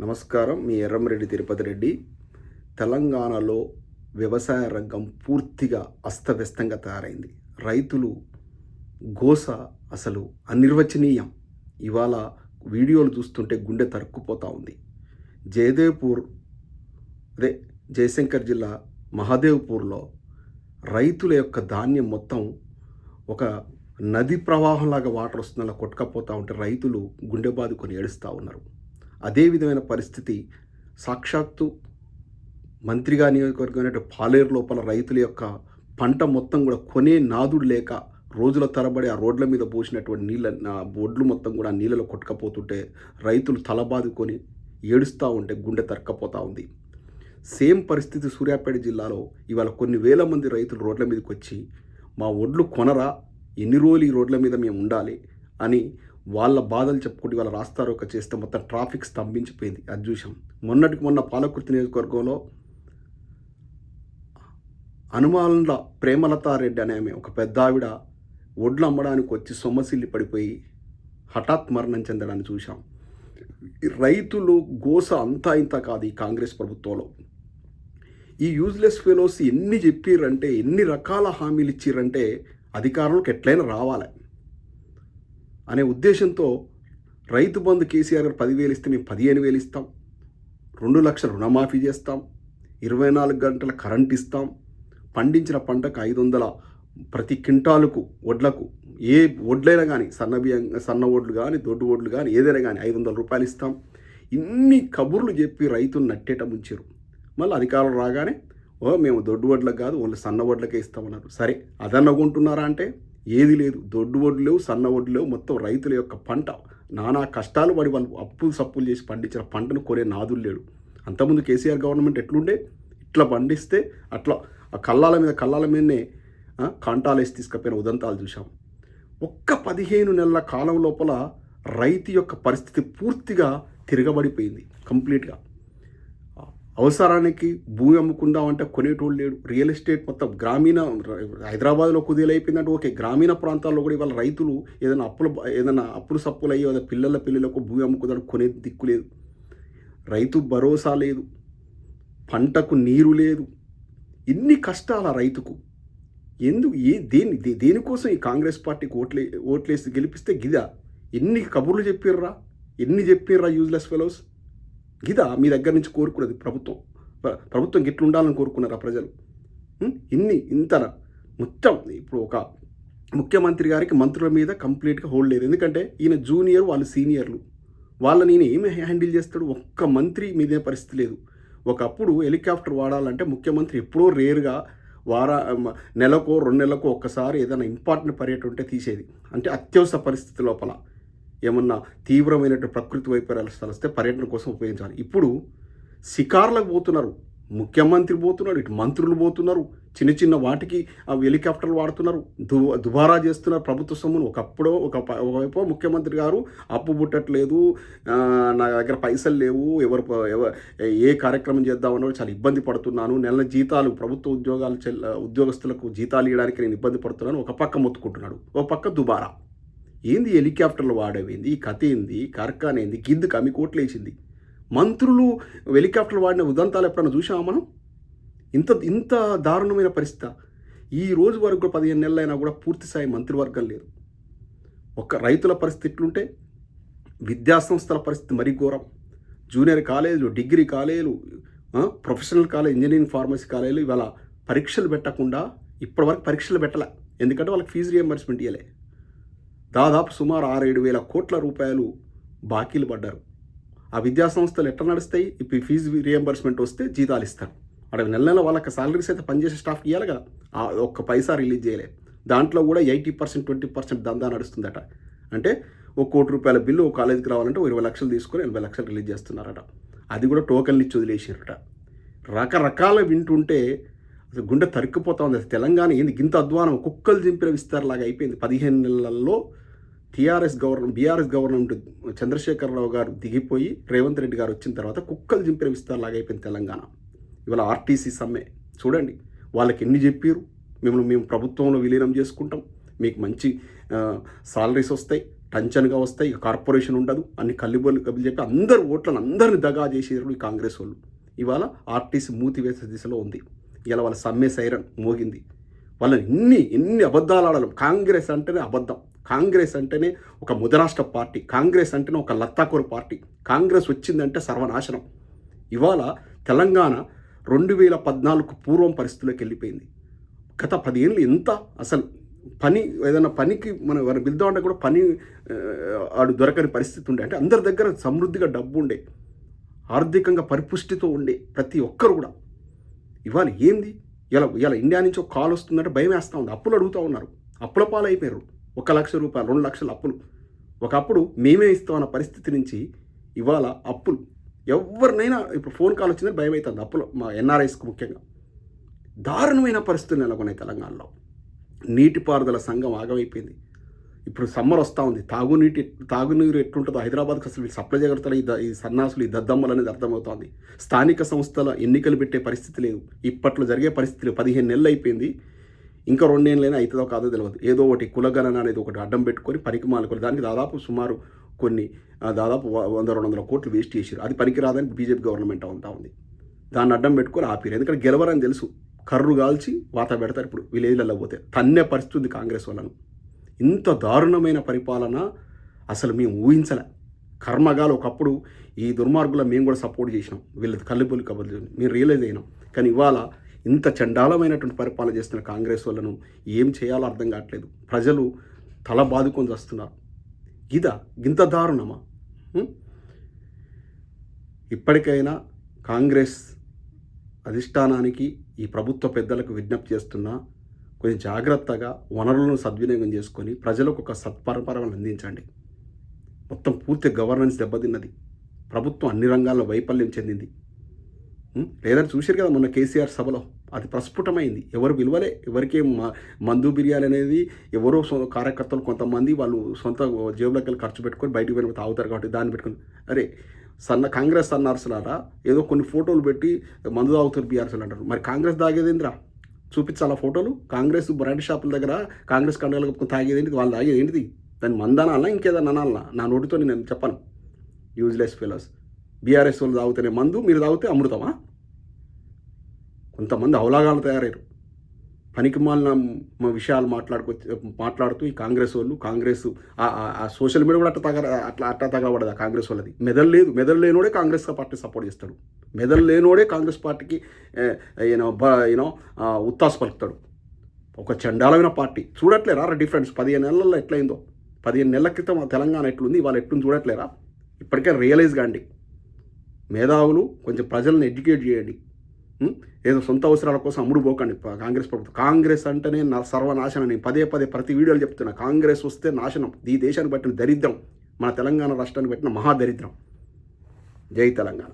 నమస్కారం. మీ ఎర్రంరెడ్డి తిరుపతి రెడ్డి. తెలంగాణలో వ్యవసాయ రంగం పూర్తిగా అస్తవ్యస్తంగా తయారైంది. రైతులు గోస అసలు అనిర్వచనీయం. ఇవాళ వీడియోలు చూస్తుంటే గుండె తరుక్కుపోతూ ఉంది. జయదేవ్పూర్ అదే జయశంకర్ జిల్లా మహాదేవ్పూర్లో రైతుల యొక్క ధాన్యం మొత్తం ఒక నది ప్రవాహంలాగా వాటర్ వస్తుందలా కొట్టుకపోతూ ఉంటే రైతులు గుండె బాదుకొని ఏడుస్తూ ఉన్నారు. అదే విధమైన పరిస్థితి సాక్షాత్తు మంత్రిగా నియోజకవర్గమైన పాలేరు లోపల రైతుల యొక్క పంట మొత్తం కూడా కొనే నాదుడు లేక రోజుల తరబడి ఆ రోడ్ల మీద పోసినటువంటి నీళ్ళ నా ఒడ్లు మొత్తం కూడా నీళ్ళలో కొట్టుకపోతుంటే రైతులు తలబాదుకొని ఏడుస్తూ ఉంటే గుండె తరక్కపోతూ ఉంది. సేమ్ పరిస్థితి సూర్యాపేట జిల్లాలో ఇవాళ కొన్ని వేల మంది రైతులు రోడ్ల మీదకి వచ్చి మా ఒడ్లు కొనరా ఎన్ని రోజులు ఈ రోడ్ల మీద మేము ఉండాలి అని వాళ్ళ బాధలు చెప్పుకుంటూ వాళ్ళ రాస్తారోక చేస్తే మొత్తం ట్రాఫిక్ స్తంభించిపోయింది. అది చూసాం మొన్నటికి మొన్న పాలకుర్తి నియోజకవర్గంలో హనుమానుల ప్రేమలతారెడ్డి అనే ఆమె ఒక పెద్ద ఆవిడ ఒడ్లు అమ్మడానికి వచ్చి సొమ్మసిల్లి పడిపోయి హఠాత్ మరణం చెందడాన్ని చూశాం. రైతులు గోస అంతా ఇంత కాదు ఈ కాంగ్రెస్ ప్రభుత్వంలో. ఈ యూజ్లెస్ ఫెలోస్ ఎన్ని చెప్పిర్రంటే ఎన్ని రకాల హామీలు ఇచ్చిర్రంటే అధికారంలోకి ఎట్లయినా రావాలి. అనే ఉద్దేశంతో రైతు బంధు కేసీఆర్ గారు పదివేలు ఇస్తే మేము పదిహేను వేలు ఇస్తాం. రెండు లక్షల రుణమాఫీ చేస్తాం. ఇరవై నాలుగు గంటల కరెంట్ ఇస్తాం. పండించిన పంటకు ఐదు వందల ప్రతి క్వింటాలకు వడ్లకు ఏ వడ్లైనా కానీ సన్న బియ్యం సన్న వడ్లు కానీ దొడ్డు వడ్లు కానీ ఏదైనా కానీ ఐదు వందల రూపాయలు ఇస్తాం. ఇన్ని కబుర్లు చెప్పి రైతులు నట్టేట ముంచారు. మళ్ళీ అధికారులు రాగానే ఓ మేము దొడ్డు వడ్లకు కాదు ఓన్లీ సన్న వడ్లకే ఇస్తామన్నారు. సరే అదన్న కొంటున్నారా అంటే ఏది లేదు. దొడ్డు వడ్లు లేవు సన్న వడ్లు లేవు. మొత్తం రైతుల యొక్క పంట. నానా కష్టాలు పడి వాళ్ళు అప్పులు సప్పులు చేసి పండించిన పంటను కొనే నాదులు లేడు. అంతకుముందు కేసీఆర్ గవర్నమెంట్ ఎట్లుండే? ఇట్లా పండిస్తే అట్లా ఆ కళ్ళాల మీద కళ్ళాల మీదనే ఆ, కాంటాలు వేసి తీసుకపోయిన ఉదంతాలు చూసాం ఒక్క పదిహేను నెలల కాలం లోపల రైతు యొక్క పరిస్థితి పూర్తిగా తిరగబడిపోయింది. కంప్లీట్గా. అవసరానికి భూమి అమ్ముకుందామంటే కొనేటోడు లేడు. రియల్ ఎస్టేట్ మొత్తం గ్రామీణ హైదరాబాద్లో కుదేలైపోయిందంటే ఓకే గ్రామీణ ప్రాంతాల్లో కూడా ఇవాళ రైతులు ఏదైనా అప్పులు ఏదైనా అప్పులు సప్పులు అయ్యి ఏదైనా పిల్లల పిల్లలకు భూమి అమ్ముకుందాం కొనే దిక్కు లేదు. రైతు భరోసా లేదు. పంటకు నీరు లేదు. ఇన్ని కష్టాల రైతుకు. ఎందుకు? ఏ దేని దే- దేనికోసం ఈ కాంగ్రెస్ పార్టీకి ఓట్లే ఓట్లేసి గెలిపిస్తే గిదా? ఎన్ని కబుర్లు చెప్పిర్రా? ఎన్ని చెప్పిర్రా యూజ్లెస్ ఫెలోస్ గిదా మీ దగ్గర నుంచి కోరుకున్నది ప్రభుత్వం. ప్రభుత్వం గిట్ల ఉండాలని కోరుకున్నారా ప్రజలు? ఇన్ని ఇంత మొత్తం ఇప్పుడు ఒక ముఖ్యమంత్రి గారికి మంత్రుల మీద కంప్లీట్గా హోల్డ్ లేదు. ఎందుకంటే ఈయన జూనియర్ వాళ్ళు సీనియర్లు. వాళ్ళని ఈయన ఏమి హ్యాండిల్ చేస్తాడు? ఒక్క మంత్రి మీదే పరిస్థితి లేదు. ఒకప్పుడు హెలికాప్టర్ వాడాలంటే ముఖ్యమంత్రి ఎప్పుడో రేరుగా వారా మ- నెలకో రెండు నెలకో ఒక్కసారి ఏదైనా ఇంపార్టెంట్ పర్యటన ఉంటే తీసేది. అంటే అత్యవసర పరిస్థితి లోపల. ఏమన్నా తీవ్రమైనటువంటి ప్రకృతి వైపరీత్యాలు స్థలిస్తే పర్యటన కోసం ఉపయోగించాలి. ఇప్పుడు షికార్లకు పోతున్నారు. ముఖ్యమంత్రి పోతున్నారు ఇటు మంత్రులు పోతున్నారు. చిన్న చిన్న వాటికి ఆ హెలికాప్టర్లు వాడుతున్నారు. దు దుబారా చేస్తున్నారు ప్రభుత్వ సొమ్మును. ఒకప్పుడు ఒక ఒకవైపు ముఖ్యమంత్రి గారు అప్పు పుట్టట్లేదు నా దగ్గర పైసలు లేవు ఎవరు ఏ కార్యక్రమం చేద్దామన్నా చాలా ఇబ్బంది పడుతున్నాను. నెల జీతాలు ప్రభుత్వ ఉద్యోగాలు చెల్ ఉద్యోగస్తులకు జీతాలు ఇవ్వడానికి నేను ఇబ్బంది పడుతున్నాను. ఒక పక్క మొత్తుకుంటున్నాడు. ఒక పక్క దుబారా. ఏంది హెలికాప్టర్లు వాడేవింది? ఈ కథ ఏంది? కార్ఖాన ఏంది? గిద్దుకు అమ్మి కోట్లేసింది. మంత్రులు హెలికాప్టర్లు వాడిన ఉదంతాలు ఎప్పుడైనా చూసామా మనం? ఇంత ఇంత దారుణమైన పరిస్థితి. ఈ రోజు వరకు పదిహేను నెలలైనా కూడా పూర్తి స్థాయి మంత్రివర్గం లేదు. ఒక్క రైతుల పరిస్థితి ఇట్లుంటే విద్యాసంస్థల పరిస్థితి మరీ ఘోరం. జూనియర్ కాలేజీలు డిగ్రీ కాలేజీలు ప్రొఫెషనల్ కాలేజ్ ఇంజనీరింగ్ ఫార్మసీ కాలేజీలు ఇవాళ పరీక్షలు పెట్టకుండా ఇప్పటివరకు పరీక్షలు పెట్టలే. ఎందుకంటే వాళ్ళకి ఫీజు రియంబర్స్మెంట్ ఇవ్వలే దాదాపు సుమారు ఆరు ఏడు వేల కోట్ల రూపాయలు బాకీలు పడ్డారు. ఆ విద్యా సంస్థలు ఎట్లా నడుస్తాయి? ఇప్పుడు ఈ ఫీజు రియంబర్స్మెంట్ వస్తే జీతాలు ఇస్తారు. అక్కడ నెల నెల వాళ్ళకి సాలరీస్ అయితే పనిచేసే స్టాఫ్ ఇవ్వాలి కదా. ఆ ఒక్క పైసా రిలీజ్ చేయలే. దాంట్లో కూడా ఎయిటీ పర్సెంట్ ట్వంటీ పర్సెంట్ దందా నడుస్తుందట. అంటే ఒక కోటి రూపాయల బిల్లు ఒక కాలేజీకి రావాలంటే ఇరవై లక్షలు తీసుకొని ఎనభై లక్షలు రిలీజ్ చేస్తున్నారట. అది కూడా టోకెన్లు ఇచ్చి వదిలేసారట రకరకాల వింటుంటే అసలు గుండె తరుక్కుపోతా ఉంది. తెలంగాణ ఏంది? గింత అధ్వానం. కుక్కలు దింపిన విస్తారలాగా అయిపోయింది. పదిహేను నెలల్లో TRS government BRS government Chandrashekhar Rao గారు దిగిపోయి రేవంత్ రెడ్డి గారు వచ్చిన తర్వాత కుక్కలు చింపిన విస్తారలాగా అయిపోయింది తెలంగాణ. ఇవాళ ఆర్టీసీ సమ్మె. చూడండి వాళ్ళకి ఎన్ని చెప్పారు మిమ్మల్ని మేము ప్రభుత్వంలో విలీనం చేసుకుంటాం. మీకు మంచి సాలరీస్ వస్తాయి టంచన్గా వస్తాయి ఇక కార్పొరేషన్ ఉండదు అన్ని కల్లిబోలు కబులు చెప్పి అందరు ఓట్లను అందరిని దగా చేసేది ఈ కాంగ్రెస్ వాళ్ళు. ఇవాళ ఆర్టీసీ మూతి దిశలో ఉంది. ఇలా వాళ్ళ సమ్మె సైరన్ మోగింది. వాళ్ళని ఎన్ని ఎన్ని అబద్ధాలు ఆడాలి కాంగ్రెస్ అంటేనే అబద్ధం. కాంగ్రెస్ అంటేనే ఒక ముదరాష్ట్ర పార్టీ కాంగ్రెస్ అంటేనే ఒక లత్తాకూరు పార్టీ. కాంగ్రెస్ వచ్చిందంటే సర్వనాశనం. ఇవాళ తెలంగాణ రెండు వేల పద్నాలుగు పూర్వం పరిస్థితుల్లోకి వెళ్ళిపోయింది. గత పదేళ్ళు ఎంత అసలు పని ఏదైనా పనికి మనం ఎవరైనా పిలుద్దామంటే కూడా పని ఆడు దొరకని పరిస్థితి ఉండే. అంటే అందరి దగ్గర సమృద్ధిగా డబ్బు ఉండే. ఆర్థికంగా పరిపుష్టితో ఉండే ప్రతి ఒక్కరు కూడా. ఇవాళ ఏంది? ఇలా ఇలా ఇండియా నుంచి ఒక కాల్ వస్తుందంటే భయం వేస్తూ ఉంది. అప్పులు అడుగుతూ ఉన్నారు. అప్పుల పాలైపోయారు. ఒక లక్ష రూపాయలు రెండు లక్షల అప్పులు. ఒకప్పుడు మేమే ఇస్తామన్న పరిస్థితి నుంచి ఇవాళ అప్పులు. ఎవరినైనా ఇప్పుడు ఫోన్ కాల్ వచ్చిందని భయం అవుతుంది అప్పులు. మా ఎన్ఆర్ఐస్కి ముఖ్యంగా. దారుణమైన పరిస్థితులు నెలకొన్నాయి తెలంగాణలో. నీటిపారుదల సంఘం ఆగమైపోయింది. ఇప్పుడు సమ్మర్ వస్తూ ఉంది. తాగునీటి తాగునీరు ఎట్లుంటుందో హైదరాబాద్కి అసలు వీళ్ళు సప్లై జాగ్రత్తలు ఈ ఈ సన్నాసులు ఈ దద్దమ్మలు అనేది అర్థమవుతోంది. స్థానిక సంస్థల ఎన్నికలు పెట్టే పరిస్థితి లేదు. ఇప్పట్లో జరిగే పరిస్థితి లేదు పదిహేను నెలలు అయిపోయింది. ఇంకా రెండేళ్ళైనా అవుతుందో కాదో తెలియదు ఏదో ఒకటి కులగణన అనేది ఒకటి అడ్డం పెట్టుకొని పనికి మానుకొని దానికి దాదాపు సుమారు కొన్ని దాదాపు వంద రెండు వందల కోట్లు వేస్ట్ చేశారు అది పనికిరాదని బీజేపీ గవర్నమెంట్ అంతా ఉంది. దాన్ని అడ్డం పెట్టుకొని ఆపిరు ఎందుకంటే గెలవరని తెలుసు. కర్రు కాల్చి వాత పెడతారు ఇప్పుడు విలేజ్లలో పోతే. తన్నే పరిస్థితి ఉంది కాంగ్రెస్ వాళ్ళను. ఇంత దారుణమైన పరిపాలన అసలు మేము ఊహించలే. కర్మగాలు ఒకప్పుడు ఈ దుర్మార్గుల మేము కూడా సపోర్ట్ చేసినాం. వీళ్ళది కల్లిపుల్లి కబుర్లు మేము రియలైజ్ అయినాం. కానీ ఇవాళ ఇంత చండాలమైనటువంటి పరిపాలన చేస్తున్న కాంగ్రెస్ వాళ్ళను ఏం చేయాలో అర్థం కావట్లేదు. ప్రజలు తల బాదుకొని వస్తున్నారు ఇదా ఇంత దారుణమా? ఇప్పటికైనా కాంగ్రెస్ అధిష్టానానికి ఈ ప్రభుత్వ పెద్దలకు విజ్ఞప్తి చేస్తున్నా కొంచెం జాగ్రత్తగా వనరులను సద్వినియోగం చేసుకొని ప్రజలకు ఒక సత్పరపరమను అందించండి. మొత్తం పూర్తి గవర్నెన్స్ దెబ్బతిన్నది. ప్రభుత్వం అన్ని రంగాల్లో వైఫల్యం చెందింది. లేదని చూశారు కదా మొన్న కేసీఆర్ సభలో? అది ప్రస్ఫుటమైంది. ఎవరు విలువలే ఎవరికే మ- మందు బిర్యానీ అనేది ఎవరో సొ- కార్యకర్తలు కొంతమంది వాళ్ళు సొంత జేబులకి వెళ్ళి ఖర్చు పెట్టుకొని బయటకు వెళ్ళి తాగుతారు కాబట్టి దాన్ని పెట్టుకొని. అరే సన్న కాంగ్రెస్ సన్నార్సులారా ఏదో కొన్ని ఫోటోలు పెట్టి మందు తాగుతారు బీఆర్సీలు అంటారు. మరి కాంగ్రెస్ తాగేదేంద్రా? చూపించాలా ఫోటోలు? కాంగ్రెస్ బ్రాండ్ షాపుల దగ్గర కాంగ్రెస్ కండలు కప్పుకొని తాగేది వాళ్ళు తాగేది ఏంటిది దాన్ని మందనాలా ఇంకేదన్నా అనాలనా? నా నోటితో నేను చెప్పను. Useless fellows. బీఆర్ఎస్ వాళ్ళు తాగుతూనే మందు మీరు తాగితే అమృతమా? కొంతమంది అవలాగాలు తయారయ్యారు. పనికి మాలిన విషయాలు మాట్లాడుకొచ్చి మాట్లాడుతూ ఈ కాంగ్రెస్ వాళ్ళు కాంగ్రెస్ ఆ- సోషల్ మీడియా కూడా అట్లా తగ అట్లా అట్లా తగబడదు ఆ కాంగ్రెస్ వాళ్ళది. మెదలు లేదు మెదలు లేనోడే కాంగ్రెస్ పార్టీ సపోర్ట్ చేస్తాడు. మెదలు లేనోడే కాంగ్రెస్ పార్టీకి యూనో యూనో ఉత్తాస పలుకుతాడు ఒక చండాలమైన పార్టీ. చూడట్లేరా డిఫరెన్స్? పదిహేను నెలల్లో ఎట్లయిందో? పదిహేను నెలల క్రితం తెలంగాణ ఎట్లుంది? వాళ్ళు ఎట్లుంది? చూడట్లేరా? ఇప్పటికే రియలైజ్ కాండి. మేధావులు కొంచెం ప్రజలను ఎడ్యుకేట్ చేయండి. ఏదో సొంత అవసరాల కోసం అమ్ముడు పోకండి కాంగ్రెస్ ప్రభుత్వం. కాంగ్రెస్ అంటేనే నా సర్వనాశనం. నేను పదే పదే ప్రతి వీడియోలు చెప్తున్నా. కాంగ్రెస్ వస్తే నాశనం. ఈ దేశాన్ని బట్టిన దరిద్రం. మన తెలంగాణ రాష్ట్రాన్ని పెట్టిన మహాదరిద్రం. జై తెలంగాణ.